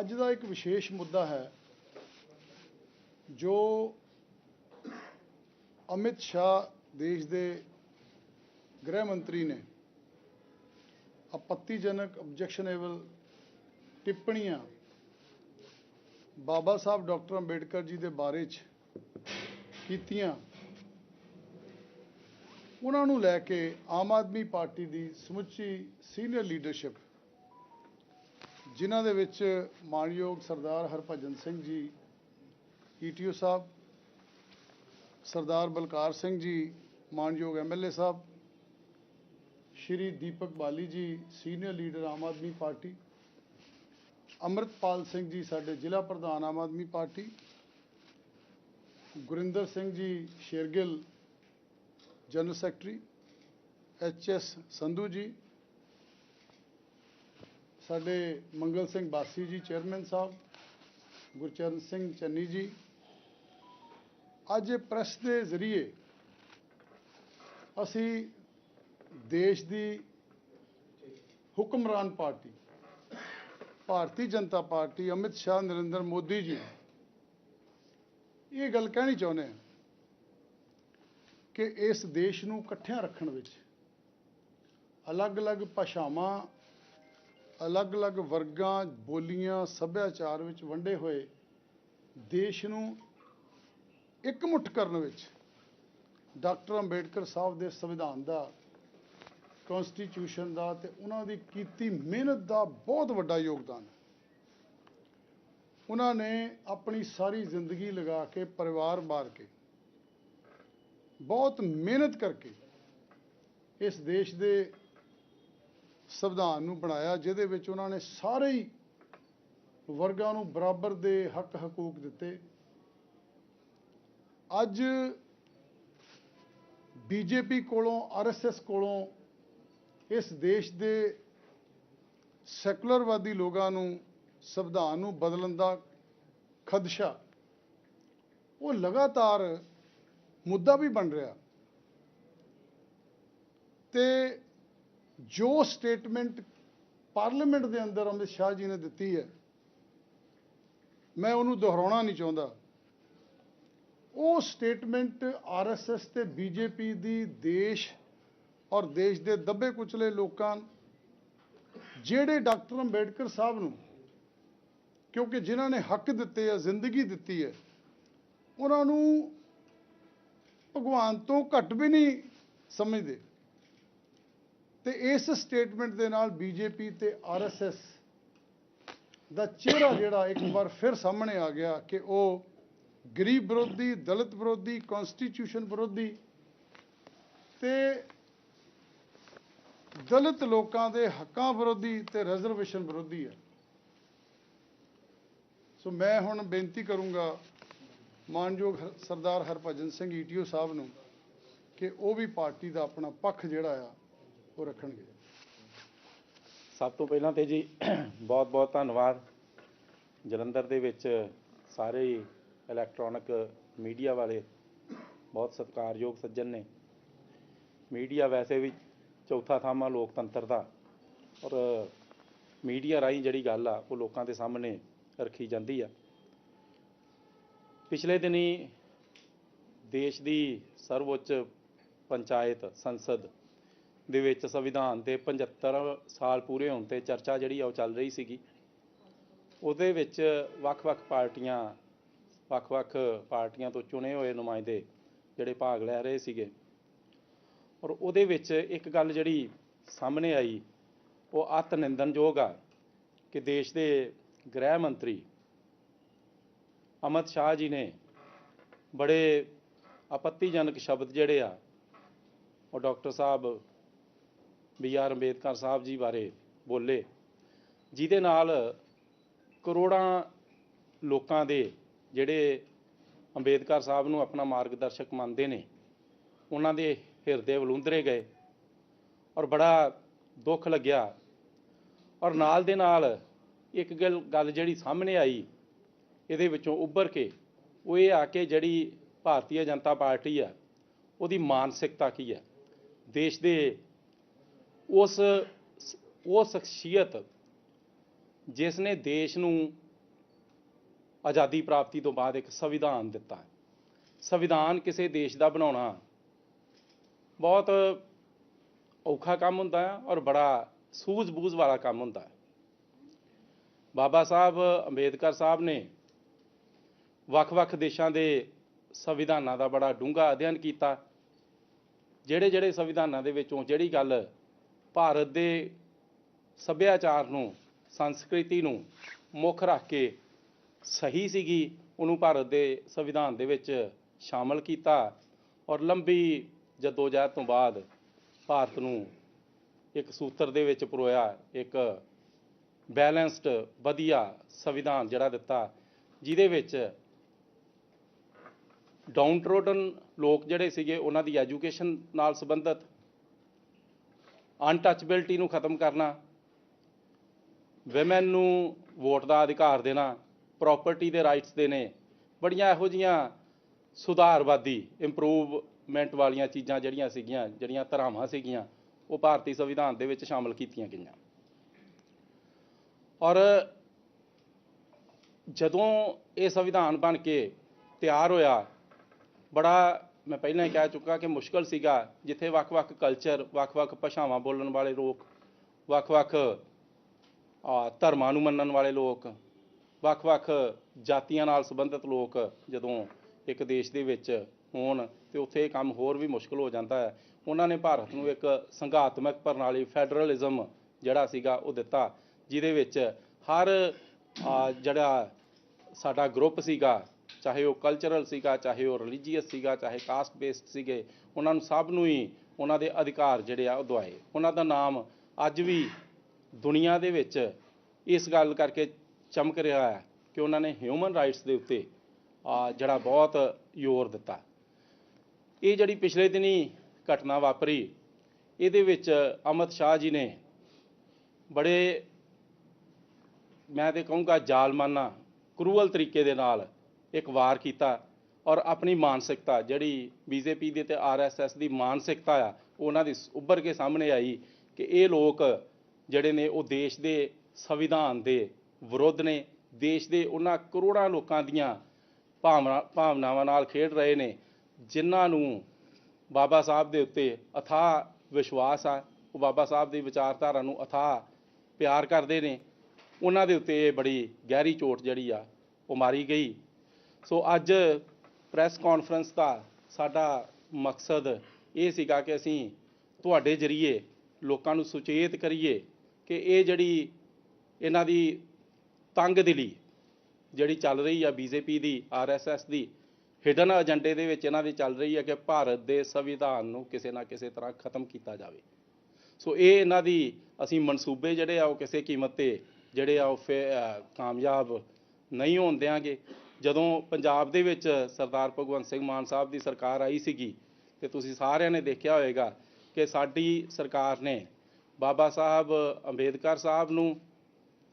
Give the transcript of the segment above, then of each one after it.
ਅੱਜ ਦਾ ਇੱਕ ਵਿਸ਼ੇਸ਼ ਮੁੱਦਾ ਹੈ, ਜੋ ਅਮਿਤ ਸ਼ਾਹ ਦੇਸ਼ ਦੇ ਗ੍ਰਹਿ ਮੰਤਰੀ ਨੇ ਆਪੱਤੀਜਨਕ ਆਬਜੈਕਸ਼ਨੇਬਲ ਟਿੱਪਣੀਆਂ ਬਾਬਾ ਸਾਹਿਬ ਡਾਕਟਰ ਅੰਬੇਡਕਰ ਜੀ ਦੇ ਬਾਰੇ 'ਚ ਕੀਤੀਆਂ। ਉਹਨਾਂ ਨੂੰ ਲੈ ਕੇ ਆਮ ਆਦਮੀ ਪਾਰਟੀ ਦੀ ਸਮੁੱਚੀ ਸੀਨੀਅਰ ਲੀਡਰਸ਼ਿਪ ਜਿਨ੍ਹਾਂ ਦੇ ਵਿੱਚ ਮਾਨਯੋਗ ਸਰਦਾਰ ਹਰਭਜਨ ਸਿੰਘ ਜੀ ਈਟੀਓ ਸਾਹਿਬ, ਸਰਦਾਰ ਬਲਕਾਰ ਸਿੰਘ ਜੀ ਮਾਨਯੋਗ ਐਮਐਲਏ ਸਾਹਿਬ, Shri Deepak Bali ji, senior leader Aam Aadmi party, Amritpal Singh ji, ਸਾਡੇ ਜ਼ਿਲ੍ਹਾ ਪ੍ਰਧਾਨ Aam Aadmi party, Gurinder Singh ji, Shergill general secretary, H S Sandhu ji ਸਾਡੇ ਮੰਗਲ ਸਿੰਘ ਬਾਸੀ ਜੀ, ਚੇਅਰਮੈਨ ਸਾਹਿਬ, ਗੁਰਚਰਨ ਸਿੰਘ ਚੰਨੀ ਜੀ, ਅੱਜ ਇਹ ਪ੍ਰੈਸ ਦੇ ਜ਼ਰੀਏ ਅਸੀਂ ਦੇਸ਼ ਦੀ ਹੁਕਮਰਾਨ ਪਾਰਟੀ, ਭਾਰਤੀ ਜਨਤਾ ਪਾਰਟੀ, ਅਮਿਤ ਸ਼ਾਹ, ਨਰਿੰਦਰ ਮੋਦੀ ਜੀ, ਇਹ ਗੱਲ ਕਹਿਣੀ ਚਾਹੁੰਦੇ ਹਾਂ ਕਿ ਇਸ ਦੇਸ਼ ਨੂੰ ਇਕੱਠਿਆਂ ਰੱਖਣ ਵਿੱਚ ਅਲੱਗ-ਅਲੱਗ ਭਾਸ਼ਾਵਾਂ ਅਲੱਗ-ਅਲੱਗ ਵਰਗਾਂ, ਬੋਲੀਆਂ, ਸੱਭਿਆਚਾਰ ਵਿੱਚ ਵੰਡੇ ਹੋਏ ਦੇਸ਼ ਨੂੰ ਇਕਮੁੱਠ ਕਰਨ ਵਿੱਚ ਡਾਕਟਰ ਅੰਬੇਡਕਰ ਸਾਹਿਬ ਦੇ ਸੰਵਿਧਾਨ ਦਾ ਕਨਸਟੀਟਿਊਸ਼ਨ ਦਾ ਤੇ ਉਹਨਾਂ ਦੀ ਕੀਤੀ ਮਿਹਨਤ ਦਾ ਬਹੁਤ ਵੱਡਾ ਯੋਗਦਾਨ ਹੈ। ਉਹਨਾਂ ਨੇ ਆਪਣੀ ਸਾਰੀ ਜ਼ਿੰਦਗੀ ਲਗਾ ਕੇ, ਪਰਿਵਾਰ ਮਾਰ ਕੇ, ਬਹੁਤ ਮਿਹਨਤ ਕਰਕੇ ਇਸ ਦੇਸ਼ ਦੇ ਸੰਵਿਧਾਨ ਨੂੰ ਬਣਾਇਆ, ਜਿਹਦੇ ਵਿੱਚ ਉਹਨਾਂ ਨੇ ਸਾਰੇ ਹੀ ਵਰਗਾਂ ਨੂੰ ਬਰਾਬਰ ਦੇ ਹੱਕ ਹਕੂਕ ਦਿੱਤੇ। ਅੱਜ ਬੀਜੇਪੀ ਕੋਲੋਂ ਆਰਐਸਐਸ ਕੋਲੋਂ ਇਸ ਦੇਸ਼ ਦੇ ਸੈਕੂਲਰਵਾਦੀ ਲੋਕਾਂ ਨੂੰ ਸੰਵਿਧਾਨ ਨੂੰ ਬਦਲਣ ਦਾ ਖਦਸ਼ਾ, ਉਹ ਲਗਾਤਾਰ ਮੁੱਦਾ ਵੀ ਬਣ ਰਿਹਾ। ਤੇ ਜੋ ਸਟੇਟਮੈਂਟ ਪਾਰਲੀਮੈਂਟ ਦੇ ਅੰਦਰ ਅਮਿਤ ਸ਼ਾਹ ਜੀ ਨੇ ਦਿੱਤੀ ਹੈ, ਮੈਂ ਉਹਨੂੰ ਦੁਹਰਾਉਣਾ ਨਹੀਂ ਚਾਹੁੰਦਾ। ਉਹ ਸਟੇਟਮੈਂਟ ਆਰਐਸਐਸ ਤੇ ਬੀਜੇਪੀ ਦੀ ਦੇਸ਼ ਔਰ ਦੇਸ਼ ਦੇ ਦੱਬੇ ਕੁਚਲੇ ਲੋਕਾਂ ਜਿਹੜੇ ਡਾਕਟਰ ਅੰਬੇਡਕਰ ਸਾਹਿਬ ਨੂੰ, ਕਿਉਂਕਿ ਜਿਨ੍ਹਾਂ ਨੇ ਹੱਕ ਦਿੱਤੇ ਆ, ਜ਼ਿੰਦਗੀ ਦਿੱਤੀ ਹੈ, ਉਹਨਾਂ ਨੂੰ ਭਗਵਾਨ ਤੋਂ ਘੱਟ ਵੀ ਨਹੀਂ ਸਮਝਦੇ। ਤੇ ਇਸ ਸਟੇਟਮੈਂਟ ਦੇ ਨਾਲ ਬੀਜੇਪੀ ਤੇ ਆਰਐਸਐਸ ਦਾ ਚਿਹਰਾ ਜਿਹੜਾ ਇੱਕ ਵਾਰ ਫਿਰ ਸਾਹਮਣੇ ਆ ਗਿਆ ਕਿ ਉਹ ਗਰੀਬ ਵਿਰੋਧੀ, ਦਲਿਤ ਵਿਰੋਧੀ ਕਨਸਟੀਟਿਊਸ਼ਨ ਵਿਰੋਧੀ ਤੇ ਦਲਿਤ ਲੋਕਾਂ ਦੇ ਹੱਕਾਂ ਵਿਰੋਧੀ ਤੇ ਰਿਜ਼ਰਵੇਸ਼ਨ ਵਿਰੋਧੀ ਹੈ। ਸੋ ਮੈਂ ਹੁਣ ਬੇਨਤੀ ਕਰੂੰਗਾ ਮਾਨਯੋਗ ਸਰਦਾਰ ਹਰਭਜਨ ਸਿੰਘ ਈਟੀਓ ਸਾਹਿਬ ਨੂੰ ਕਿ ਉਹ ਵੀ ਪਾਰਟੀ ਦਾ ਆਪਣਾ ਪੱਖ ਜਿਹੜਾ ਆ ਉਹ ਰੱਖਣਗੇ। ਸਭ ਤੋਂ ਪਹਿਲਾਂ ਤੇ ਜੀ ਬਹੁਤ ਬਹੁਤ ਧੰਨਵਾਦ। ਜਲੰਧਰ ਦੇ ਵਿੱਚ ਸਾਰੇ ਇਲੈਕਟ੍ਰੋਨਿਕ ਮੀਡੀਆ ਵਾਲੇ ਬਹੁਤ ਸਤਿਕਾਰਯੋਗ ਸੱਜਣ ਨੇ। ਮੀਡੀਆ ਵੈਸੇ ਵੀ ਚੌਥਾ ਥੰਮ ਆ ਲੋਕਤੰਤਰ ਦਾ। ਔਰ ਮੀਡੀਆ ਰਾਹੀਂ ਜਿਹੜੀ ਗੱਲ ਆ, ਉਹ ਲੋਕਾਂ ਦੇ ਸਾਹਮਣੇ ਰੱਖੀ ਜਾਂਦੀ ਆ। ਪਿਛਲੇ ਦਿਨੀ ਦੇਸ਼ ਦੀ ਸਰਵਉੱਚ ਪੰਚਾਇਤ ਸੰਸਦ ਦੇ ਵਿੱਚ ਸੰਵਿਧਾਨ ਦੇ 75 ਸਾਲ ਪੂਰੇ ਹੋਣ ਤੇ ਚਰਚਾ ਜਿਹੜੀ ਆ ਉਹ ਚੱਲ ਰਹੀ ਸੀਗੀ। ਉਹਦੇ ਵਿੱਚ ਵੱਖ-ਵੱਖ ਪਾਰਟੀਆਂ ਵੱਖ-ਵੱਖ ਪਾਰਟੀਆਂ ਤੋਂ ਚੁਣੇ ਹੋਏ ਨੁਮਾਇੰਦੇ ਜਿਹੜੇ ਭਾਗ ਲੈ ਰਹੇ ਸੀਗੇ। ਔਰ ਉਹਦੇ ਵਿੱਚ ਇੱਕ ਗੱਲ ਜਿਹੜੀ ਸਾਹਮਣੇ ਆਈ, ਉਹ ਅਤ ਨਿੰਦਨਯੋਗ ਆ ਕਿ ਦੇਸ਼ ਦੇ ਗ੍ਰਹਿ ਮੰਤਰੀ ਅਮਿਤ ਸ਼ਾਹ ਜੀ ਨੇ ਬੜੇ ਆਪੱਤੀਜਨਕ ਸ਼ਬਦ ਜਿਹੜੇ ਆ, ਉਹ ਡਾਕਟਰ ਸਾਹਿਬ ਬੀ ਆਰ ਅੰਬੇਦਕਰ ਸਾਹਿਬ ਜੀ ਬਾਰੇ ਬੋਲੇ। ਜਿਹਦੇ ਨਾਲ ਕਰੋੜਾਂ ਲੋਕਾਂ ਦੇ ਜਿਹੜੇ ਅੰਬੇਦਕਰ ਸਾਹਿਬ ਨੂੰ ਆਪਣਾ ਮਾਰਗਦਰਸ਼ਕ ਮੰਨਦੇ ਨੇ, ਉਹਨਾਂ ਦੇ ਹਿਰਦੇ ਵਲੂੰਦਰੇ ਗਏ ਔਰ ਬੜਾ ਦੁੱਖ ਲੱਗਿਆ। ਔਰ ਨਾਲ ਦੇ ਨਾਲ ਇੱਕ ਗੱਲ ਗੱਲ ਜਿਹੜੀ ਸਾਹਮਣੇ ਆਈ, ਇਹਦੇ ਵਿੱਚੋਂ ਉੱਭਰ ਕੇ ਉਹ ਇਹ ਆ ਕੇ ਜਿਹੜੀ ਭਾਰਤੀ ਜਨਤਾ ਪਾਰਟੀ ਆ, ਉਹਦੀ ਮਾਨਸਿਕਤਾ ਕੀ ਹੈ ਦੇਸ਼ ਦੇ ਉਸ ਉਹ ਸ਼ਖਸੀਅਤ ਜਿਸ ਨੇ ਦੇਸ਼ ਨੂੰ ਆਜ਼ਾਦੀ ਪ੍ਰਾਪਤੀ ਤੋਂ ਬਾਅਦ ਇੱਕ ਸੰਵਿਧਾਨ ਦਿੱਤਾ ਸੰਵਿਧਾਨ ਕਿਸੇ ਦੇਸ਼ ਦਾ ਬਣਾਉਣਾ ਬਹੁਤ ਔਖਾ ਕੰਮ ਹੁੰਦਾ ਹੈ ਔਰ ਬੜਾ ਸੂਝ-ਬੂਝ ਵਾਲਾ ਕੰਮ ਹੁੰਦਾ ਹੈ। ਬਾਬਾ ਸਾਹਿਬ ਅੰਬੇਦਕਰ ਸਾਹਿਬ ਨੇ ਵੱਖ-ਵੱਖ ਦੇਸ਼ਾਂ ਦੇ ਸੰਵਿਧਾਨਾਂ ਦਾ ਬੜਾ ਡੂੰਘਾ ਅਧਿਐਨ ਕੀਤਾ। ਜਿਹੜੇ ਜਿਹੜੇ ਸੰਵਿਧਾਨਾਂ ਦੇ ਵਿੱਚੋਂ ਜਿਹੜੀ ਗੱਲ ਭਾਰਤ ਦੇ ਸੱਭਿਆਚਾਰ ਨੂੰ, ਸੰਸਕ੍ਰਿਤੀ ਨੂੰ ਮੁੱਖ ਰੱਖ ਕੇ ਸਹੀ ਸੀਗੀ, ਉਹਨੂੰ ਭਾਰਤ ਦੇ ਸੰਵਿਧਾਨ ਦੇ ਵਿੱਚ ਸ਼ਾਮਲ ਕੀਤਾ ਔਰ ਲੰਬੀ ਜਦੋਜਹਿਦ ਤੋਂ ਬਾਅਦ ਭਾਰਤ ਨੂੰ ਇੱਕ ਸੂਤਰ ਦੇ ਵਿੱਚ ਪਰੋਇਆ, ਇੱਕ ਬੈਲੈਂਸਡ ਵਧੀਆ ਸੰਵਿਧਾਨ ਜਿਹੜਾ ਦਿੱਤਾ, ਜਿਹਦੇ ਵਿੱਚ ਡਾਊਨ ਟ੍ਰੋਡਨ ਲੋਕ ਜਿਹੜੇ ਸੀਗੇ, ਉਹਨਾਂ ਦੀ ਐਜੂਕੇਸ਼ਨ ਨਾਲ ਸੰਬੰਧਿਤ ਅਨਟੱਚੇਬਿਲਟੀ ਨੂੰ ਖਤਮ ਕਰਨਾ ਔਮਨ ਨੂੰ ਵੋਟ ਦਾ ਅਧਿਕਾਰ ਦੇਣਾ ਪ੍ਰਾਪਰਟੀ ਦੇ ਰਾਈਟਸ ਦੇਣੇ, ਬੜੀਆਂ ਇਹੋ ਜੀਆਂ ਸੁਧਾਰਵਾਦੀ ਇੰਪਰੂਵਮੈਂਟ ਵਾਲੀਆਂ ਚੀਜ਼ਾਂ ਜਿਹੜੀਆਂ ਸੀਗੀਆਂ, ਜਿਹੜੀਆਂ ਧਾਰਾਵਾਂ ਸੀਗੀਆਂ, ਉਹ ਭਾਰਤੀ ਸੰਵਿਧਾਨ ਦੇ ਵਿੱਚ ਸ਼ਾਮਲ ਕੀਤੀਆਂ ਗਈਆਂ। ਔਰ ਜਦੋਂ ਇਹ ਸੰਵਿਧਾਨ ਬਣ ਕੇ ਤਿਆਰ ਹੋਇਆ, ਬੜਾ ਮੈਂ ਪਹਿਲਾਂ ਹੀ ਕਹਿ ਚੁੱਕਾ ਕਿ ਮੁਸ਼ਕਲ ਸੀਗਾ, ਜਿੱਥੇ ਵੱਖ-ਵੱਖ ਕਲਚਰ ਵੱਖ-ਵੱਖ ਭਾਸ਼ਾਵਾਂ ਬੋਲਣ ਵਾਲੇ ਲੋਕ ਵੱਖ-ਵੱਖ ਧਰਮਾਂ ਨੂੰ ਮੰਨਣ ਵਾਲੇ ਲੋਕ ਵੱਖ-ਵੱਖ ਜਾਤੀਆਂ ਨਾਲ ਸੰਬੰਧਿਤ ਲੋਕ ਜਦੋਂ ਇੱਕ ਦੇਸ਼ ਦੇ ਵਿੱਚ ਹੋਣ ਤੇ ਉੱਥੇ ਇਹ ਕੰਮ ਹੋਰ ਵੀ ਮੁਸ਼ਕਲ ਹੋ ਜਾਂਦਾ ਹੈ। ਉਹਨਾਂ ਨੇ ਭਾਰਤ ਨੂੰ ਇੱਕ ਸੰਘਾਤਮਕ ਪ੍ਰਣਾਲੀ ਫੈਡਰਲਿਜ਼ਮ ਜਿਹੜਾ ਸੀਗਾ ਉਹ ਦਿੱਤਾ, ਜਿਹਦੇ ਵਿੱਚ ਹਰ ਜਿਹੜਾ ਸਾਡਾ ਗਰੁੱਪ ਸੀਗਾ ਚਾਹੇ ਉਹ ਕਲਚਰਲ ਸੀਗਾ, ਚਾਹੇ ਉਹ ਰਿਲੀਜੀਅਸ ਸੀਗਾ, ਚਾਹੇ ਕਾਸਟ ਬੇਸਡ ਸੀਗੇ, ਉਹਨਾਂ ਨੂੰ ਸਭ ਨੂੰ ਹੀ ਉਹਨਾਂ ਦੇ ਅਧਿਕਾਰ ਜਿਹੜੇ ਆ ਉਹ ਦਵਾਏ। ਉਹਨਾਂ ਦਾ ਨਾਮ ਅੱਜ ਵੀ ਦੁਨੀਆ ਦੇ ਵਿੱਚ ਇਸ ਗੱਲ ਕਰਕੇ ਚਮਕ ਰਿਹਾ ਹੈ ਕਿ ਉਹਨਾਂ ਨੇ ਹਿਊਮਨ ਰਾਈਟਸ ਦੇ ਉੱਤੇ ਜਿਹੜਾ ਬਹੁਤ ਜ਼ੋਰ ਦਿੱਤਾ। ਇਹ ਜਿਹੜੀ ਪਿਛਲੇ ਦਿਨੀ ਘਟਨਾ ਵਾਪਰੀ, ਇਹਦੇ ਵਿੱਚ ਅਮਿਤ ਸ਼ਾਹ ਜੀ ਨੇ ਬੜੇ, ਮੈਂ ਤੇ ਕਹੂੰਗਾ ਜ਼ਾਲਮਾਨਾ, ਕਰੂਅਲ ਤਰੀਕੇ ਦੇ ਨਾਲ ਇੱਕ ਵਾਰ ਕੀਤਾ ਔਰ ਆਪਣੀ ਮਾਨਸਿਕਤਾ ਜਿਹੜੀ ਬੀਜੇਪੀ ਦੇ ਤੇ ਆਰਐਸਐਸ ਦੀ ਮਾਨਸਿਕਤਾ ਆ, ਉਹਨਾਂ ਦੀ ਉੱਭਰ ਕੇ ਸਾਹਮਣੇ ਆਈ ਕਿ ਇਹ ਲੋਕ ਜਿਹੜੇ ਨੇ ਉਹ ਦੇਸ਼ ਦੇ ਸੰਵਿਧਾਨ ਦੇ ਵਿਰੁੱਧ ਨੇ, ਦੇਸ਼ ਦੇ ਉਹਨਾਂ ਕਰੋੜਾਂ ਲੋਕਾਂ ਦੀਆਂ ਭਾਵਨਾ, ਭਾਵਨਾਵਾਂ ਨਾਲ ਖੇਡ ਰਹੇ ਨੇ, ਜਿਨ੍ਹਾਂ ਨੂੰ ਬਾਬਾ ਸਾਹਿਬ ਦੇ ਉੱਤੇ ਅਥਾਹ ਵਿਸ਼ਵਾਸ ਆ, ਉਹ ਬਾਬਾ ਸਾਹਿਬ ਦੀ ਵਿਚਾਰਧਾਰਾ ਨੂੰ ਅਥਾਹ ਪਿਆਰ ਕਰਦੇ ਨੇ, ਉਹਨਾਂ ਦੇ ਉੱਤੇ ਇਹ ਬੜੀ ਗਹਿਰੀ ਚੋਟ ਜਿਹੜੀ ਆ, ਉਹ ਮਾਰੀ ਗਈ। ਸੋ ਅੱਜ ਪ੍ਰੈਸ ਕਾਨਫਰੰਸ ਦਾ ਸਾਡਾ ਮਕਸਦ ਇਹ ਸੀਗਾ ਕਿ ਅਸੀਂ ਤੁਹਾਡੇ ਜਰੀਏ ਲੋਕਾਂ ਨੂੰ ਸੁਚੇਤ ਕਰੀਏ ਕਿ ਇਹ ਜਿਹੜੀ ਇਹਨਾਂ ਦੀ ਤੰਗ ਦਿਲੀ ਜਿਹੜੀ ਚੱਲ ਰਹੀ ਆ ਬੀਜੇਪੀ ਦੀ, ਆਰਐਸਐਸ ਦੀ ਹਿਡਨ ਏਜੰਡੇ ਦੇ ਵਿੱਚ ਇਹਨਾਂ ਦੀ ਚੱਲ ਰਹੀ ਹੈ ਕਿ ਭਾਰਤ ਦੇ ਸੰਵਿਧਾਨ ਨੂੰ ਕਿਸੇ ਨਾ ਕਿਸੇ ਤਰ੍ਹਾਂ ਖਤਮ ਕੀਤਾ ਜਾਵੇ। ਸੋ ਇਹ ਇਹਨਾਂ ਦੀ ਅਸੀਂ ਮਨਸੂਬੇ ਜਿਹੜੇ ਆ ਉਹ ਕਿਸੇ ਕੀਮਤ ਤੇ ਜਿਹੜੇ ਆ ਉਹ ਫੇ- ਕਾਮਯਾਬ ਨਹੀਂ ਹੋਣ ਦਿਆਂਗੇ। ਜਦੋਂ ਪੰਜਾਬ ਦੇ ਵਿੱਚ ਸਰਦਾਰ ਭਗਵੰਤ ਸਿੰਘ ਮਾਨ ਸਾਹਿਬ ਦੀ ਸਰਕਾਰ ਆਈ ਸੀਗੀ ਤੇ ਤੁਸੀਂ ਸਾਰਿਆਂ ਨੇ ਦੇਖਿਆ ਹੋਵੇਗਾ ਕਿ ਸਾਡੀ ਸਰਕਾਰ ਨੇ ਬਾਬਾ ਸਾਹਿਬ ਅੰਬੇਦਕਰ ਸਾਹਿਬ ਨੂੰ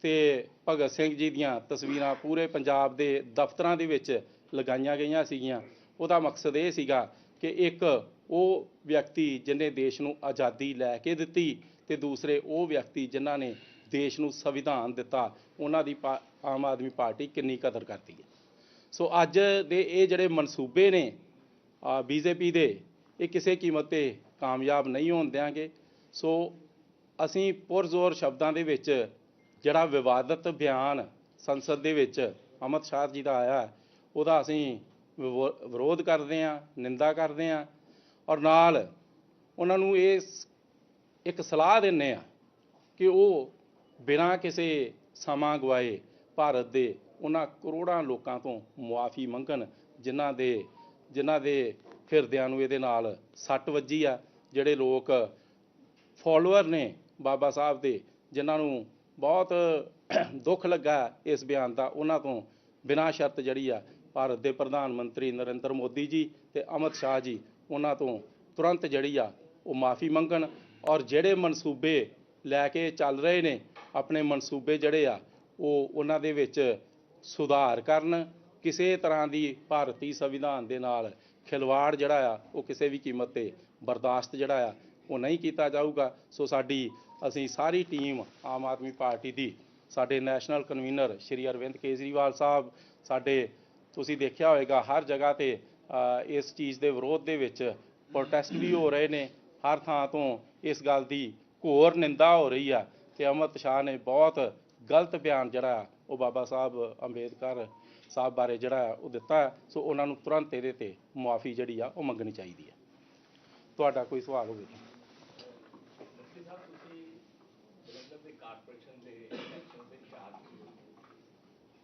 ਤੇ ਭਗਤ ਸਿੰਘ ਜੀ ਦੀਆਂ ਤਸਵੀਰਾਂ ਪੂਰੇ ਪੰਜਾਬ ਦੇ ਦਫ਼ਤਰਾਂ ਦੇ ਵਿੱਚ ਲਗਾਈਆਂ ਗਈਆਂ ਸੀਗੀਆਂ। ਉਹਦਾ ਮਕਸਦ ਇਹ ਸੀਗਾ ਕਿ ਇੱਕ ਉਹ ਵਿਅਕਤੀ ਜਿਨੇ ਦੇਸ਼ ਨੂੰ ਆਜ਼ਾਦੀ ਲੈ ਕੇ ਦਿੱਤੀ ਤੇ ਦੂਸਰੇ ਉਹ ਵਿਅਕਤੀ ਜਿਨ੍ਹਾਂ ਨੇ ਦੇਸ਼ ਨੂੰ ਸੰਵਿਧਾਨ ਦਿੱਤਾ, ਉਹਨਾਂ ਦੀ ਪਾ- ਆਮ ਆਦਮੀ ਪਾਰਟੀ ਕਿੰਨੀ ਕਦਰ ਕਰਦੀ ਹੈ। ਸੋ ਅੱਜ ਦੇ ਇਹ ਜਿਹੜੇ ਮਨਸੂਬੇ ਨੇ ਬੀਜੇਪੀ ਦੇ, ਇਹ ਕਿਸੇ ਕੀਮਤ ਤੇ ਕਾਮਯਾਬ ਨਹੀਂ ਹੋਣ ਦਿਆਂਗੇ। ਸੋ ਅਸੀਂ ਪੁਰਜ਼ੋਰ ਸ਼ਬਦਾਂ ਦੇ ਵਿੱਚ ਜਿਹੜਾ ਵਿਵਾਦਤ ਬਿਆਨ ਸੰਸਦ ਦੇ ਵਿੱਚ ਅਮਿਤ ਸ਼ਾਹ ਜੀ ਦਾ ਆਇਆ, ਉਹਦਾ ਅਸੀਂ ਵਿਵੋ- ਵਿਰੋਧ ਕਰਦੇ ਹਾਂ, ਨਿੰਦਾ ਕਰਦੇ ਹਾਂ ਔਰ ਨਾਲ ਉਹਨਾਂ ਨੂੰ ਇਹ ਇੱਕ ਸਲਾਹ ਦਿੰਨੇ ਆ ਕਿ ਉਹ ਬਿਨਾਂ ਕਿਸੇ ਸਮਾਂ ਗਵਾਏ ਭਾਰਤ ਦੇ ਉਹਨਾਂ ਕਰੋੜਾਂ ਲੋਕਾਂ ਤੋਂ ਮੁਆਫੀ ਮੰਗਣ, ਜਿਨ੍ਹਾਂ ਦੇ ਜਿਨ੍ਹਾਂ ਦੇ ਫਿਰਦਿਆਂ ਨੂੰ ਇਹਦੇ ਨਾਲ ਸੱਟ ਵੱਜੀ ਆ, ਜਿਹੜੇ ਲੋਕ ਫਾਲੋਅਰ ਨੇ ਬਾਬਾ ਸਾਹਿਬ ਦੇ, ਜਿਨ੍ਹਾਂ ਨੂੰ ਬਹੁਤ ਦੁੱਖ ਲੱਗਾ ਇਸ ਬਿਆਨ ਦਾ, ਉਹਨਾਂ ਤੋਂ ਬਿਨਾਂ ਸ਼ਰਤ ਜਿਹੜੀ ਆ, ਭਾਰਤ ਦੇ ਪ੍ਰਧਾਨ ਮੰਤਰੀ ਨਰਿੰਦਰ ਮੋਦੀ ਜੀ ਤੇ ਅਮਿਤ ਸ਼ਾਹ ਜੀ, ਉਹਨਾਂ ਤੋਂ ਤੁਰੰਤ ਜਿਹੜੀ ਆ, ਉਹ ਮਾਫੀ ਮੰਗਣ ਔਰ ਜਿਹੜੇ ਮਨਸੂਬੇ ਲੈ ਕੇ ਚੱਲ ਰਹੇ ਨੇ, ਆਪਣੇ ਮਨਸੂਬੇ ਜਿਹੜੇ ਆ, ਉਹ ਉਹਨਾਂ ਦੇ ਵਿੱਚ ਸੁਧਾਰ ਕਰਨ, ਕਿਸੇ ਤਰ੍ਹਾਂ ਦੀ ਭਾਰਤੀ ਸੰਵਿਧਾਨ ਦੇ ਨਾਲ ਖਿਲਵਾੜ ਜਿਹੜਾ ਆ, ਉਹ ਕਿਸੇ ਵੀ ਕੀਮਤ ਤੇ ਬਰਦਾਸ਼ਤ ਜਿਹੜਾ ਆ, ਉਹ ਨਹੀਂ ਕੀਤਾ ਜਾਊਗਾ। ਸੋ ਸਾਡੀ, ਅਸੀਂ ਸਾਰੀ ਟੀਮ ਆਮ ਆਦਮੀ ਪਾਰਟੀ ਦੀ, ਸਾਡੇ ਨੈਸ਼ਨਲ ਕਨਵੀਨਰ ਸ਼੍ਰੀ ਅਰਵਿੰਦ ਕੇਜਰੀਵਾਲ ਸਾਹਿਬ, ਸਾਡੇ, ਤੁਸੀਂ ਦੇਖਿਆ ਹੋਵੇਗਾ, ਹਰ ਜਗ੍ਹਾ ਤੇ ਇਸ ਚੀਜ਼ ਦੇ ਵਿਰੋਧ ਦੇ ਵਿੱਚ ਪ੍ਰੋਟੈਸਟ ਵੀ ਹੋ ਰਹੇ ਨੇ। ਹਰ ਥਾਂ ਤੋਂ ਇਸ ਗੱਲ ਦੀ ਘੋਰ ਨਿੰਦਾ ਹੋ ਰਹੀ ਆ ਤੇ ਅਮਿਤ ਸ਼ਾਹ ਨੇ ਬਹੁਤ ਗਲਤ ਬਿਆਨ ਜਿਹੜਾ ਉਹ ਬਾਬਾ ਸਾਹਿਬ ਅੰਬੇਦਕਰ ਸਾਹਿਬ ਬਾਰੇ ਜਿਹੜਾ ਉਹ ਦਿੱਤਾ ਹੈ। ਸੋ ਉਹਨਾਂ ਨੂੰ ਤੁਰੰਤ ਇਹਦੇ ਤੇ ਮੁਆਫੀ ਜਿਹੜੀ ਆ ਉਹ ਮੰਗਣੀ ਚਾਹੀਦੀ ਹੈ ਤੁਹਾਡਾ ਕੋਈ ਸਵਾਲ ਹੋਵੇ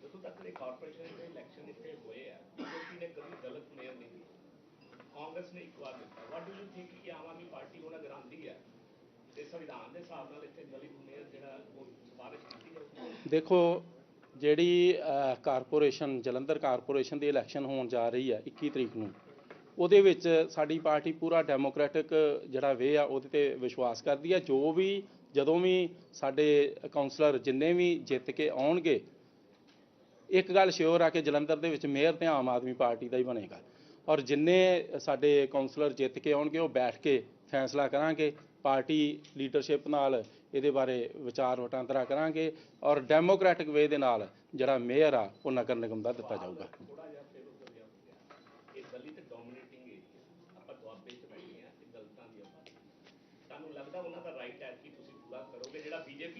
ਜਦੋਂ ਤੱਕ ਦੇ ਕਾਰਪੋਰੇਸ਼ਨ ਦੇ ਇਲੈਕਸ਼ਨ ਇੱਥੇ ਹੋਏ ਆ ਬੀਜੇਪੀ ਨੇ ਕਦੀ ਗਲਤ ਮੇਅਰ ਨਹੀਂ ਦਿੱਤੀ ਕਾਂਗਰਸ ਨੇ ਇੱਕ ਵਾਰ ਦਿੱਤਾ ਵਾਟ ਡੂ ਯੂ ਥਿੰਕ ਕਿ ਆਮ ਆਦਮੀ ਪਾਰਟੀ ਉਹਨਾਂ ਗਰਾਂਦੀ ਹੈ ਤੇ ਸੰਵਿਧਾਨ ਦੇ ਹਿਸਾਬ ਨਾਲ ਇੱਥੇ ਦਲਿਤ ਮੇਅਰ ਜਿਹੜਾ ਉਹ ਸਿਫਾਰਿਸ਼ ਕੀਤੀ ਜਾਊਗੀ ਦੇਖੋ ਜਿਹੜੀ ਕਾਰਪੋਰੇਸ਼ਨ, ਜਲੰਧਰ ਕਾਰਪੋਰੇਸ਼ਨ ਦੀ ਇਲੈਕਸ਼ਨ ਹੋਣ ਜਾ ਰਹੀ ਹੈ 21 ਤਰੀਕ ਨੂੰ, ਉਹਦੇ ਵਿੱਚ ਸਾਡੀ ਪਾਰਟੀ ਪੂਰਾ ਡੈਮੋਕ੍ਰੈਟਿਕ ਜਿਹੜਾ ਵੇ ਆ, ਉਹਦੇ ਤੇ ਵਿਸ਼ਵਾਸ ਕਰਦੀ ਹੈ। ਜੋ ਵੀ, ਜਦੋਂ ਵੀ ਸਾਡੇ ਕਾਉਂਸਲਰ ਜਿੰਨੇ ਵੀ ਜਿੱਤ ਕੇ ਆਉਣਗੇ, ਇੱਕ ਗੱਲ ਸ਼ਿਓਰ ਆ ਕਿ ਜਲੰਧਰ ਦੇ ਵਿੱਚ ਮੇਅਰ ਤੇ ਆਮ ਆਦਮੀ ਪਾਰਟੀ ਦਾ ਹੀ ਬਣੇਗਾ। ਔਰ ਜਿੰਨੇ ਸਾਡੇ ਕਾਉਂਸਲਰ ਜਿੱਤ ਕੇ ਆਉਣਗੇ, ਉਹ ਬੈਠ ਕੇ ਫੈਸਲਾ ਕਰਾਂਗੇ, ਪਾਰਟੀ ਲੀਡਰਸ਼ਿਪ ਨਾਲ ਇਹਦੇ ਬਾਰੇ ਵਿਚਾਰ ਵਟਾਂਦਰਾ ਕਰਾਂਗੇ ਔਰ ਡੈਮੋਕ੍ਰੈਟਿਕ ਵੇ ਦੇ ਨਾਲ ਜਿਹੜਾ ਮੇਅਰ ਆ ਉਹ ਨਗਰ ਨਿਗਮ ਦਾ ਦਿੱਤਾ ਜਾਊਗਾ।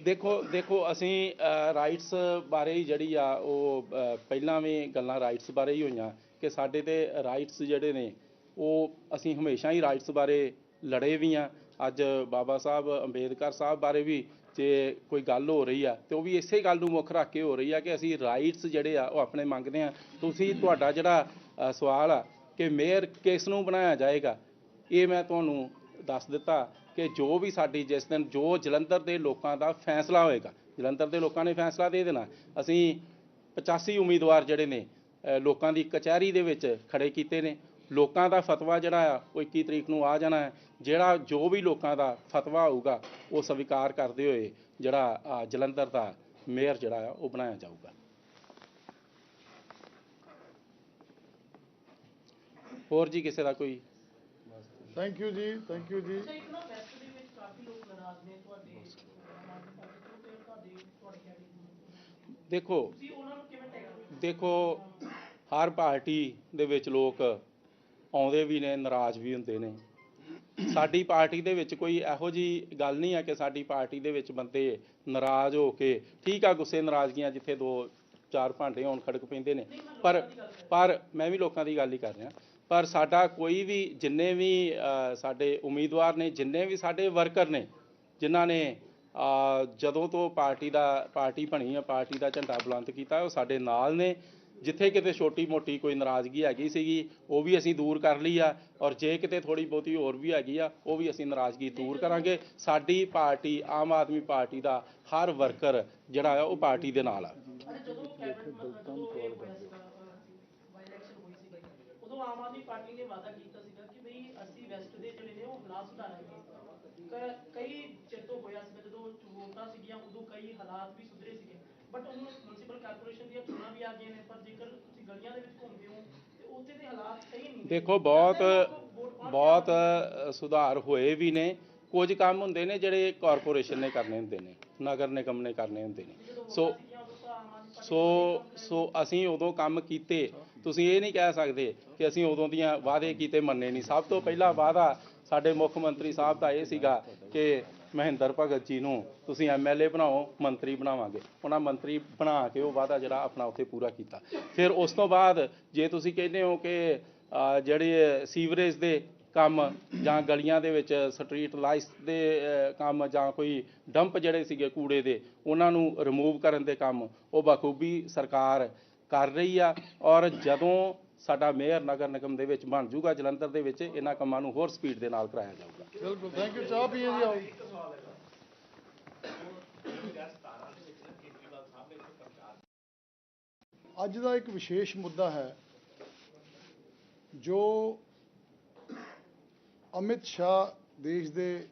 ਦੇਖੋ ਦੇਖੋ ਅਸੀਂ ਰਾਈਟਸ ਬਾਰੇ ਹੀ ਜਿਹੜੀ ਆ ਉਹ ਪਹਿਲਾਂ ਵੀ ਗੱਲਾਂ ਰਾਈਟਸ ਬਾਰੇ ਹੀ ਹੋਈਆਂ ਕਿ ਸਾਡੇ ਤੇ ਰਾਈਟਸ ਜਿਹੜੇ ਨੇ ਉਹ ਅਸੀਂ ਹਮੇਸ਼ਾ ਹੀ ਰਾਈਟਸ ਬਾਰੇ ਲੜੇ ਵੀ ਆ ਅੱਜ ਬਾਬਾ ਸਾਹਿਬ ਅੰਬੇਦਕਰ ਸਾਹਿਬ ਬਾਰੇ ਵੀ ਜੇ ਕੋਈ ਗੱਲ ਹੋ ਰਹੀ ਆ, ਤੇ ਉਹ ਵੀ ਇਸੇ ਗੱਲ ਨੂੰ ਮੁੱਖ ਰੱਖ ਕੇ ਹੋ ਰਹੀ ਆ ਕਿ ਅਸੀਂ ਰਾਈਟਸ ਜਿਹੜੇ ਆ, ਉਹ ਆਪਣੇ ਮੰਗਦੇ ਆ। ਤੁਸੀਂ ਤੁਹਾਡਾ ਜਿਹੜਾ ਸਵਾਲ ਆ ਕਿ ਮੇਅਰ ਕਿਸ ਨੂੰ ਬਣਾਇਆ ਜਾਏਗਾ, ਇਹ ਮੈਂ ਤੁਹਾਨੂੰ ਦੱਸ ਦਿੱਤਾ ਕਿ ਜੋ ਵੀ ਸਾਡੀ ਜਿਸ ਦਿਨ, ਜੋ ਜਲੰਧਰ ਦੇ ਲੋਕਾਂ ਦਾ ਫੈਸਲਾ ਹੋਏਗਾ, ਜਲੰਧਰ ਦੇ ਲੋਕਾਂ ਨੇ ਫੈਸਲਾ ਦੇ ਦੇਣਾ, ਅਸੀਂ 85 ਉਮੀਦਵਾਰ ਜਿਹੜੇ ਨੇ ਲੋਕਾਂ ਦੀ ਕਚਹਿਰੀ ਦੇ ਵਿੱਚ ਖੜੇ ਕੀਤੇ ਨੇ। ਲੋਕਾਂ ਦਾ ਫਤਵਾ ਜਿਹੜਾ ਆ ਉਹ 21 ਤਰੀਕ ਨੂੰ ਆ ਜਾਣਾ ਹੈ। ਜਿਹੜਾ ਜੋ ਵੀ ਲੋਕਾਂ ਦਾ ਫਤਵਾ ਹੋਊਗਾ ਉਹ ਸਵੀਕਾਰ ਕਰਦੇ ਹੋਏ ਜਿਹੜਾ ਜਲੰਧਰ ਦਾ ਮੇਅਰ ਜਿਹੜਾ ਆ ਉਹ ਬਣਾਇਆ ਜਾਊਗਾ। ਹੋਰ ਜੀ ਕਿਸੇ ਦਾ ਕੋਈ? ਥੈਂਕ ਯੂ ਜੀ ਥੈਂਕ ਯੂ ਜੀ। ਦੇਖੋ ਤੁਸੀਂ ਉਹਨਾਂ ਨੂੰ ਕਿਵੇਂ ਟੈਕਲ ਦੇਖੋ ਹਰ ਪਾਰਟੀ ਦੇ ਵਿੱਚ ਲੋਕ ਆਉਂਦੇ ਵੀ ਨੇ, ਨਾਰਾਜ਼ ਵੀ ਹੁੰਦੇ ਨੇ। ਸਾਡੀ ਪਾਰਟੀ ਦੇ ਵਿੱਚ ਕੋਈ ਇਹੋ ਜੀ ਗੱਲ ਨਹੀਂ ਹੈ ਕਿ ਸਾਡੀ ਪਾਰਟੀ ਦੇ ਵਿੱਚ ਬੰਦੇ ਨਾਰਾਜ਼ ਹੋ ਕੇ, ਠੀਕ ਆ ਗੁੱਸੇ ਨਾਰਾਜ਼ਗੀਆਂ ਜਿੱਥੇ ਦੋ ਚਾਰ ਭਾਂਡੇ ਹੋਣ ਖੜਕ ਪੈਂਦੇ ਨੇ। ਪਰ ਪਰ ਮੈਂ ਵੀ ਲੋਕਾਂ ਦੀ ਗੱਲ ਹੀ ਕਰ ਰਿਹਾ। ਪਰ ਸਾਡਾ ਕੋਈ ਵੀ, ਜਿੰਨੇ ਵੀ ਸਾਡੇ ਉਮੀਦਵਾਰ ਨੇ, ਜਿੰਨੇ ਵੀ ਸਾਡੇ ਵਰਕਰ ਨੇ, ਜਿਨ੍ਹਾਂ ਨੇ ਜਦੋਂ ਤੋਂ ਪਾਰਟੀ ਦਾ, ਪਾਰਟੀ ਬਣੀ ਆ, ਪਾਰਟੀ ਦਾ ਝੰਡਾ ਬੁਲੰਦ ਕੀਤਾ, ਉਹ ਸਾਡੇ ਨਾਲ ਨੇ। ਜਿੱਥੇ ਕਿਤੇ ਛੋਟੀ ਮੋਟੀ ਕੋਈ ਨਾਰਾਜ਼ਗੀ ਹੈਗੀ ਸੀਗੀ ਉਹ ਵੀ ਅਸੀਂ ਦੂਰ ਕਰ ਲਈ ਆ ਔਰ ਜੇ ਕਿਤੇ ਥੋੜੀ ਬਹੁਤੀ ਹੋਰ ਵੀ ਹੈਗੀ ਆ ਉਹ ਵੀ ਅਸੀਂ ਨਾਰਾਜ਼ਗੀ ਦੂਰ ਕਰਾਂਗੇ। ਸਾਡੀ ਪਾਰਟੀ ਆਮ ਆਦਮੀ ਪਾਰਟੀ ਦਾ ਹਰ ਵਰਕਰ ਜਿਹੜਾ ਆ ਉਹ ਪਾਰਟੀ ਦੇ ਨਾਲ ਆ। ਸੀ ਉਦੋਂ ਆਮ ਆਦਮੀ ਪਾਰਟੀ ਨੇ ਵਾਅਦਾ ਕੀਤਾ ਸੀਗਾ ਕਿ ਬਈ ਅਸੀਂ ਵੈਸਟ ਦੇ ਜਿਹੜੇ ਨੇ ਉਹ ਹਾਲਾਤ ਸੁਧਾਰਾਂਗੇ। ਕ- ਕਈ ਚਿਰ ਤੋਂ ਹੋਇਆ ਸੀਗਾ ਜਦੋਂ ਵੋਟਾਂ ਸੀਗੀਆਂ ਉਦੋਂ ਕਈ ਹਾਲਾਤ ਵੀ ਸੁਧਰੇ ਸੀਗੇ। ਬਟ ਹੁਣ ਮਿਊਨਿਸਪਲ ਕਾਰਪੋਰੇਸ਼ਨ ਦੀਆਂ ਚੋਣਾਂ ਵੀ ਆ ਗਈਆਂ ਨੇ ਪਰ ਜੇਕਰ ਤੁਸੀਂ ਗਲੀਆਂ ਦੇ ਵਿੱਚ ਘੁੰਮਦੇ ਹੋ ਤੇ ਉੱਥੇ ਦੇ ਹਾਲਾਤ ਸਹੀ ਨਹੀਂ ਨੇ। ਦੇਖੋ ਬਹੁਤ ਬਹੁਤ ਸੁਧਾਰ ਹੋਏ ਵੀ ਨੇ। ਕੁਝ ਕੰਮ ਹੁੰਦੇ ਨੇ ਜਿਹੜੇ ਕਾਰਪੋਰੇਸ਼ਨ ਨੇ ਕਰਨੇ ਹੁੰਦੇ ਨੇ ਨਗਰ ਨਿਗਮ ਨੇ ਕਰਨੇ ਹੁੰਦੇ ਨੇ। ਸੋ ਸੋ ਸੋ ਅਸੀਂ ਉਦੋਂ ਕੰਮ ਕੀਤੇ। ਤੁਸੀਂ ਇਹ ਨਹੀਂ ਕਹਿ ਸਕਦੇ ਕਿ ਅਸੀਂ ਉਦੋਂ ਦੀਆਂ ਵਾਅਦੇ ਕੀਤੇ ਮੰਨੇ ਨਹੀਂ। ਸਭ ਤੋਂ ਪਹਿਲਾ ਵਾਅਦਾ ਸਾਡੇ ਮੁੱਖ ਮੰਤਰੀ ਸਾਹਿਬ ਦਾ ਇਹ ਸੀਗਾ ਕਿ ਮਹਿੰਦਰ ਭਗਤ ਜੀ ਨੂੰ ਤੁਸੀਂ ਐਮਐਲਏ ਬਣਾਓ, ਮੰਤਰੀ ਬਣਾਵਾਂਗੇ। ਉਹਨਾਂ ਮੰਤਰੀ ਬਣਾ ਕੇ ਉਹ ਵਾਅਦਾ ਜਿਹੜਾ ਆਪਣਾ ਉੱਥੇ ਪੂਰਾ ਕੀਤਾ। ਫਿਰ ਉਸ ਤੋਂ ਬਾਅਦ ਜੇ ਤੁਸੀਂ ਕਹਿੰਦੇ ਹੋ ਕਿ ਜਿਹੜੇ ਸੀਵਰੇਜ ਦੇ ਕੰਮ ਜਾਂ ਗਲੀਆਂ ਦੇ ਵਿੱਚ ਸਟਰੀਟ ਲਾਈਟਸ ਦੇ ਕੰਮ ਜਾਂ ਕੋਈ ਡੰਪ ਜਿਹੜੇ ਸੀਗੇ ਕੂੜੇ ਦੇ, ਉਹਨਾਂ ਨੂੰ ਰਿਮੂਵ ਕਰਨ ਦੇ ਕੰਮ ਉਹ ਬਖੂਬੀ ਸਰਕਾਰ ਕਰ ਰਹੀ ਆ। ਔਰ ਜਦੋਂ ਸਾਡਾ ਮੇਅਰ ਨਗਰ ਨਿਗਮ ਦੇ ਵਿੱਚ ਬਣ ਜੂਗਾ ਜਲੰਧਰ ਦੇ ਵਿੱਚ, ਇਹਨਾਂ ਕੰਮਾਂ ਨੂੰ ਹੋਰ ਸਪੀਡ ਦੇ ਨਾਲ ਕਰਾਇਆ ਜਾਊਗਾ। ਬਿਲਕੁਲ ਥੈਂਕ ਯੂ ਚਾਹ ਪੀਏ ਜੀ ਆਓ ਅੱਜ ਦਾ ਇੱਕ ਵਿਸ਼ੇਸ਼ ਮੁੱਦਾ ਹੈ ਜੋ ਅਮਿਤ ਸ਼ਾਹ ਦੇਸ਼ ਦੇ